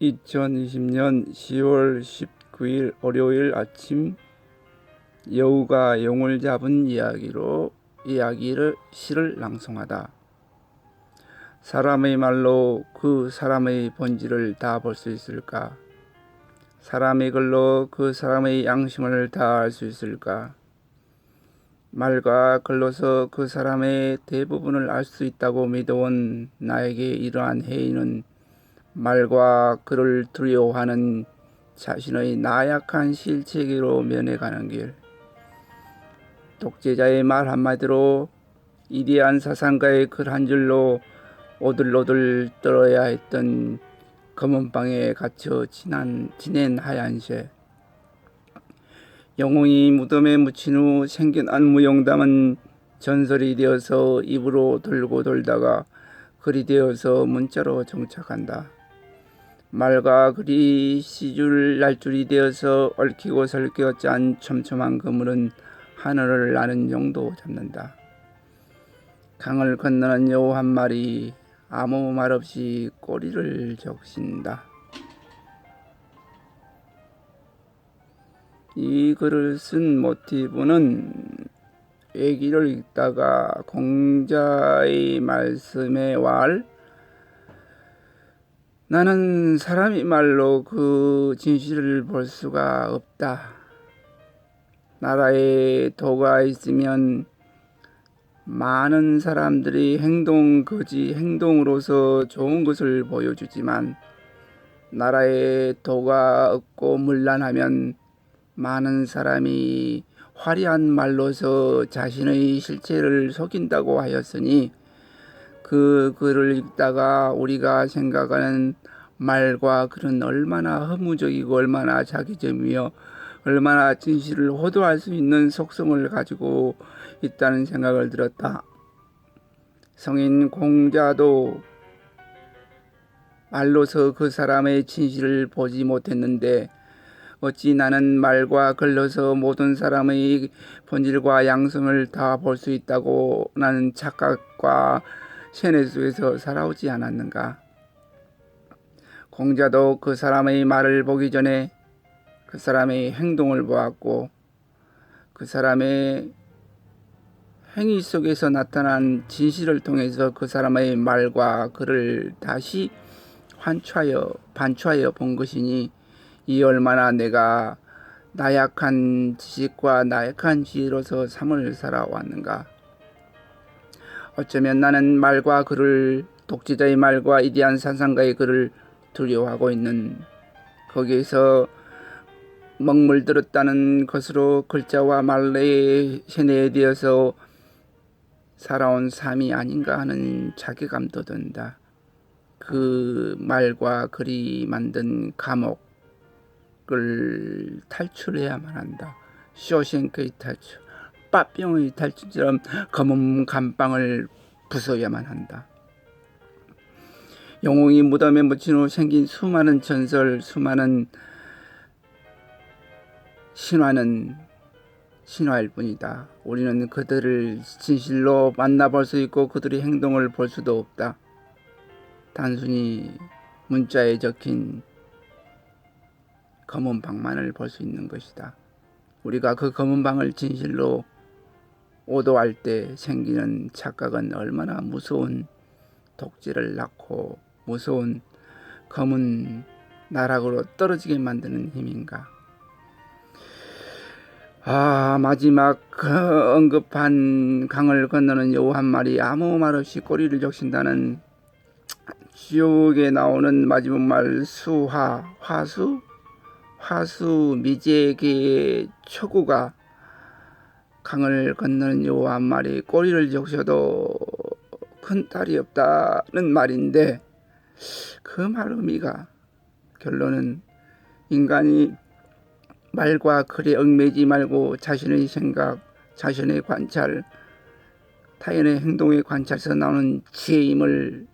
2020년 10월 19일 월요일 아침 여우가 용을 잡은 이야기로 이야기를 시를 낭송하다. 사람의 말로 그 사람의 본질을 다 볼 수 있을까? 사람의 글로 그 사람의 양심을 다 알 수 있을까? 말과 글로서 그 사람의 대부분을 알 수 있다고 믿어온 나에게 이러한 해이는 말과 글을 두려워하는 자신의 나약한 실체기로 면해가는 길. 독재자의 말 한마디로 이대한 사상가의 글 한 줄로 오들오들 떨어야 했던 검은 방에 갇혀 지난, 지낸 하얀 새. 영웅이 무덤에 묻힌 후 생겨난 무용담은 전설이 되어서 입으로 돌고 돌다가 글이 되어서 문자로 정착한다. 말과 글이 시줄 날줄이 되어서 얽히고 설켜 짠 촘촘한 그물은 하늘을 나는 용도 잡는다. 강을 건너는 여우 한 마리 아무 말 없이 꼬리를 적신다. 이 글을 쓴 모티브는 얘기를 읽다가 공자의 말씀에 왈 나는 사람이 말로 그 진실을 볼 수가 없다. 나라에 도가 있으면 많은 사람들이 행동 거지 행동으로서 좋은 것을 보여주지만 나라에 도가 없고 문란하면 많은 사람이 화려한 말로서 자신의 실체를 속인다고 하였으니 그 글을 읽다가 우리가 생각하는 말과 글은 얼마나 허무적이고 얼마나 자기점이며 얼마나 진실을 호도할 수 있는 속성을 가지고 있다는 생각을 들었다. 성인 공자도 말로서 그 사람의 진실을 보지 못했는데 어찌 나는 말과 글로서 모든 사람의 본질과 양성을 다 볼 수 있다고 나는 착각과 세뇌 속에서 살아오지 않았는가? 공자도 그 사람의 말을 보기 전에 그 사람의 행동을 보았고 그 사람의 행위 속에서 나타난 진실을 통해서 그 사람의 말과 글을 다시 환추하여 반추하여 본 것이니 이 얼마나 내가 나약한 지식과 나약한 지혜로서 삶을 살아왔는가. 어쩌면 나는 말과 글을 독재자의 말과 이대한 산상가의 글을 두려워하고 있는 거기에서 먹물들었다는 것으로 글자와 말에 세뇌되어서 살아온 삶이 아닌가 하는 자괴감도 든다. 그 말과 글이 만든 감옥을 탈출해야만 한다. 쇼생크의 탈출, 빠병의 탈출처럼 검은 감방을 부숴야만 한다. 영웅이 무덤에 묻힌 후 생긴 수많은 전설, 수많은 신화는 신화일 뿐이다. 우리는 그들을 진실로 만나볼 수 있고 그들의 행동을 볼 수도 없다. 단순히 문자에 적힌 검은 방만을 볼 수 있는 것이다. 우리가 그 검은 방을 진실로 오도할 때 생기는 착각은 얼마나 무서운 독재를 낳고 무서운 검은 나락으로 떨어지게 만드는 힘인가. 아 마지막 그 언급한 강을 건너는 여우 한 마리 아무 말 없이 꼬리를 적신다는 지옥에 나오는 마지막 말 수화 화수 화수 미제계의 초구가 강을 건너는 여우 한 마리 꼬리를 적셔도 큰 딸이 없다는 말인데 그 말 의미가 결론은 인간이 말과 글에 얽매지 말고 자신의 생각, 자신의 관찰, 타인의 행동에 관찰해서 나오는 지혜임을